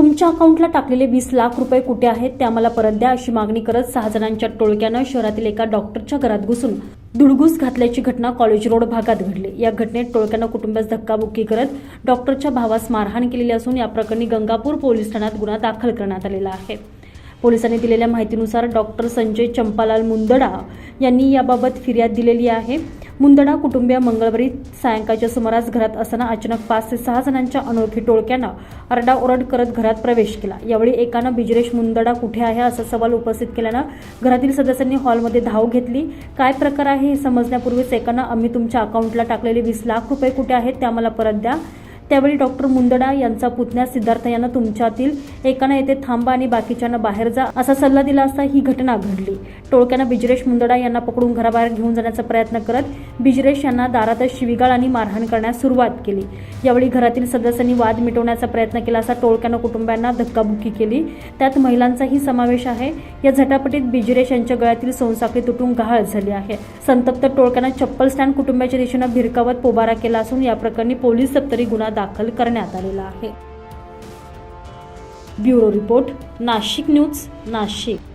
तुमच्या अकाउंटला टाकलेले वीस लाख रुपये कुठे आहेत ते आम्हाला परत द्या अशी मागणी करत सहा जणांच्या टोळक्यानं शहरातील एका डॉक्टरच्या घरात घुसून धुडगूस घातल्याची घटना कॉलेज रोड भागात घडली. या घटनेत टोळक्यानं कुटुंबास धक्काबुक्की करत डॉक्टरच्या भावास मारहाण केलेली असून या प्रकरणी गंगापूर पोलीस ठाण्यात गुन्हा दाखल करण्यात आलेला आहे. पोलिसांनी दिलेल्या माहितीनुसार डॉक्टर संजय चंपालाल मुंदडा यांनी याबाबत फिर्याद दिलेली आहे. मुंदडा कुटुंबीय मंगळवारी सायंकाळच्या सुमारास घरात असताना अचानक पाच ते सहा जणांच्या अनोळखी टोळक्यानं आरडाओरड करत घरात प्रवेश केला. यावेळी एकानं बिजरेश मुंदडा कुठे आहे? असा सवाल उपस्थित केल्यानं घरातील सदस्यांनी हॉलमध्ये धाव घेतली. काय प्रकार आहे? हे समजण्यापूर्वीच एकानं आम्ही तुमच्या अकाउंटला टाकलेले वीस लाख रुपये कुठे आहेत? ते आम्हाला परत द्या. त्यावेळी डॉक्टर मुंदडा यांचा पुतण्या सिद्धार्थ यांना तुमच्यातील एकानं येथे थांबा आणि बाकीच्यांना बाहेर जा असा सल्ला दिला असता ही घटना घडली. टोळक्यानं बिजरेश मुंदडा यांना पकडून घराबाहेर घेऊन जाण्याचा प्रयत्न करत बिजरेश यांना दारातच शिवीगाळ आणि मारहाण करण्यास सुरुवात केली. यावेळी घरातील सदस्यांनी वाद मिटवण्याचा प्रयत्न केला असा टोळक्यानं कुटुंबियांना धक्काबुक्की केली. त्यात महिलांचाही समावेश आहे. या झटापटीत बिजरेश यांच्या गळ्यातील सोनसाखळी तुटून गहाळ झाली आहे. संतप्त टोळक्यानं चप्पल स्टँड कुटुंबाच्या दिशेनं भिरकावत पोबारा केला असून या प्रकरणी पोलीस सप्तरी गुन्हा दाखल करण्यात आलेला आहे. Bureau report Nashik news Nashik.